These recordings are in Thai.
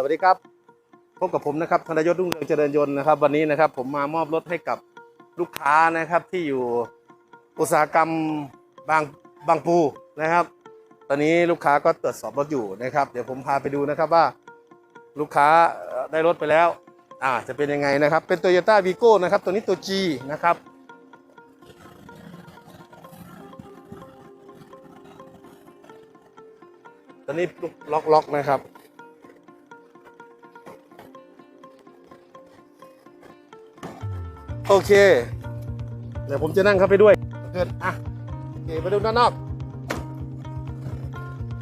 สวัสดีครับ พบกับผมนะครับธนยศรุ่งเรืองเจริญยนต์นะครับ วันนี้นะครับผมมามอบรถให้กับลูกค้านะครับที่อยู่อุตสาหกรรมบางบางปูนะครับ ตอนนี้ลูกค้าก็ตรวจสอบรถอยู่นะครับ เดี๋ยวผมพาไปดูนะครับว่าลูกค้าได้รถไปแล้วอ่าจะเป็นยังไงนะครับ เป็น Toyota v i g o นะครับ ตัวนี้ตัว G นะครับตอนนี้ล็อกล็อกนะครับ โอเค เดี๋ยวผมจะนั่งเข้าไปด้วยเกินอะโอเคไปดูด้านนอก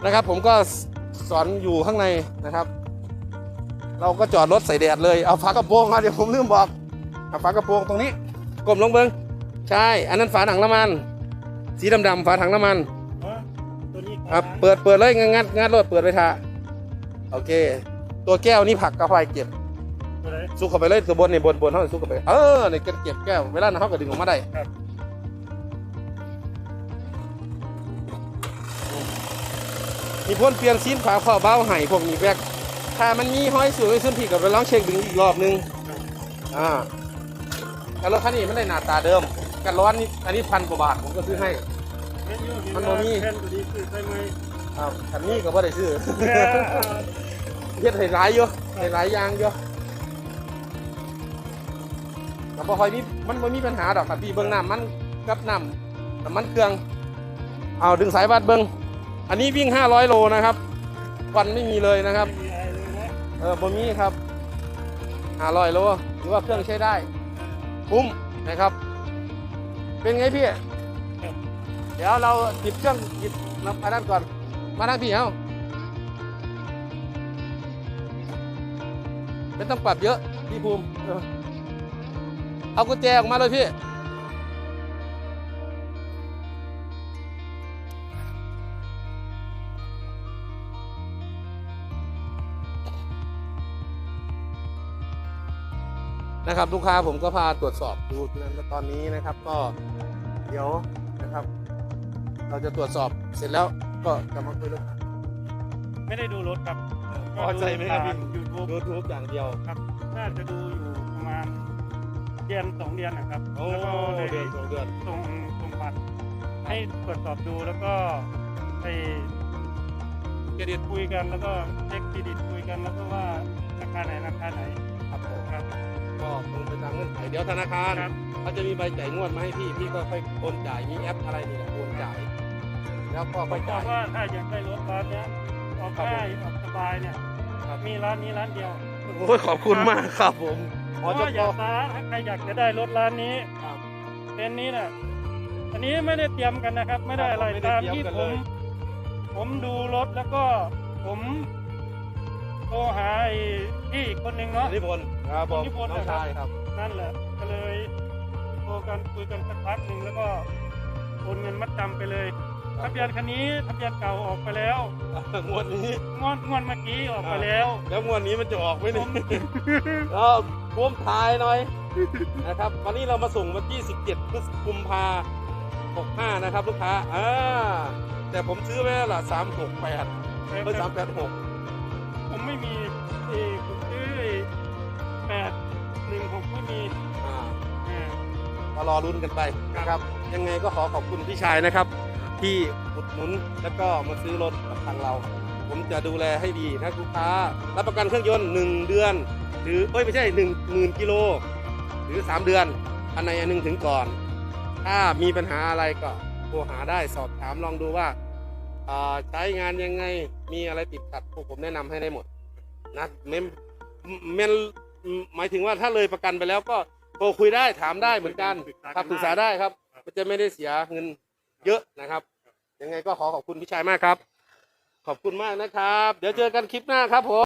นะครับ ผมก็สอนอยู่ข้างในนะครับ เราก็จอดรถใส่แดดเลยเอาฝากระโปรงครับเดี๋ยวผมลืมบอกเอาฝากระโปรงตรงนี้กลมลงเบิงใช่อันนั้นฝาถังน้ำมัน สีดำๆฝาถังน้ำมันอ๋อตัวนี้ครับเปิดเปิดเลยงัดงัดงัดรถเปิดไปทาโอเค ตัวแก้วนี่ผักกระไฟเก็บ ตัวไหนซุกเข้าไปเลยตัวบนนี่บนบนเขาซุกเข้าไปเออนี่ก็เก็บแก้วเวลาเขาก็ดึงออกมาได้ครับ มีพ่นเปลี่ยนซีนฝาขอบเบ้าไห้พวกนี้แบกถ้ามันมีห้อยสวยขึ้นพี่กับไปลองเช็คดึงอีกรอบนึงอ่าแต่รถคันนี้มันได้หน้าตาเดิมกันร้อนนี่อันนี้พันกว่าบาทผมก็ซื้อให้เห็นอยู่เห็มันบ่มีแผ่นตัวนี้คือใช่ไหมครับคันนี้ก็บ่ได้ซื้อแค่เฮ็ดให้หลายอยู่ให้หลายอย่างอยู่ แต่บ่ค่อยมีมันบ่มีปัญหาดอกครับพี่เบิ่งน้ำมันกับน้ำน้ำมันเครื่อง เอาดึงสายวัดเบิ่งอันนี้วิ่ง 500 โลนะครับควันไม่มีเลยนะครับเลยนะเออบ่มีครับ500โลหรือว่าเครื่องใช้ได้คุ้มนะครับ เป็นไงพี่ เดี๋ยวเราติดเครื่องติดน้ำอันนั้นก่อน มาทางพี่เอาไม่ต้องปรับเยอะพี่ภูมิ เออเอากุญแจออกมาเลยพี่ นะครับลูกค้าผมก็พาตรวจสอบดูตอนนี้นะครับ ก็เดี๋ยวนะครับ เราจะตรวจสอบเสร็จแล้วก็จะมาคุยเรื่องไม่ได้ดูรถครับพอใจไหมครับพี่ยูทูบยูทูบอย่างเดียวครับ น่าจะดูอยู่ประมาณ เดือนสองเดือนนะครับโอ้แล้วก็เลยเดือนสองเดือน ส่งส่งบัตรให้ตรวจสอบดูแล้วก็ไปเครดิตคุยกันแล้วก็เช็คเครดิตคุยกันแล้วก็ว่าราคาไหนราคาไหนครับผมครับ ก็คงเป็นทางเงื่อนไขเดี๋ยวธนาคารครับ เขาจะมีใบจ่ายงวดมาให้พี่ พี่ก็ค่อยโอนจ่าย มีแอปอะไรนี่แหละโอนจ่าย แล้วก็ค่อยบจ่าอย กว่าถ้าอยากได้รถร้านเนี้ยออกครับผมง่ายออกสบายเนี่ย ครับ มีร้านนี้ร้านเดียว โอ้ยขอบคุณมากครับผมเพอ๋อราะจะว่าอพยาอกตาถ้าใครอยากจะได้รถร้านนี้ครับเต็นท์นี้น่ะ อันนี้ไม่ได้เตรียมกันนะครับ ไม่ได้อะไรไม่ได้ตามเตรียมที่กันผเลมยผมดูรถแล้วก็ผมโทรหาไอ้พี่อีกคนหนึ่งเนาะ นิพนธ์ครับผมนิพนธ์ น้องนะครับชายครับนั่นแหละ ก็เลยโทรกันคุยกันสักพักหนึ่งแล้วก็โอนเงินมัดจำไปเลยครั ทะบเบียนคันนี้ทะเบียนเก่าออกไปแล้วงวดนี้งวดงวดเมื่อกี้ออกไปแล้ว แล้วงวดนี้มันจะออกไหมผเนี่ยมก็พ่วมทายหน่อยนะครับวันนี้เรามาส่งวันที่ 17พฤษกุมภา65 นะครับ ลูกค้าอ่าแต่ผมซื้อไว้แล้วล่ะ368เบอร์386 ผมไม่มีเออผมซื้อแปดหนึ่งผมไม่มีอ่าเออมารอลุ้นกันไปนะครับ ยังไงก็ขอขอบคุณพี่ชายนะครับ ที่อุดหนุนแล้วก็มาซื้อรถกับทางเรา ผมจะดูแลให้ดีนะลูกค้า รับประกันเครื่องยนต์ 1 เดือน หรือเอ้ยไม่ใช่ 1 0,000กิโลหรือ 3 เดือน อันไหนอันหนึ่งถึงก่อน ถ้ามีปัญหาอะไรก็โทรหาได้สอบถามลองดูว่าาใช้งานยังไงมีอะไรติดขัดพวกผมแนะนำให้ได้หมดนะเมมเมนหมายถึงว่าถ้าเลยประกันไปแล้วก็โทรคุยได้ถามได้เหมือนกันครับปรึกษาได้ครับ มันจะไม่ได้เสียเงิน เยอะนะครับ ยังไงก็ขอขอบคุณพี่ชายมากครับ ขอบคุณมากนะครับ เดี๋ยวเจอกันคลิปหน้าครับผม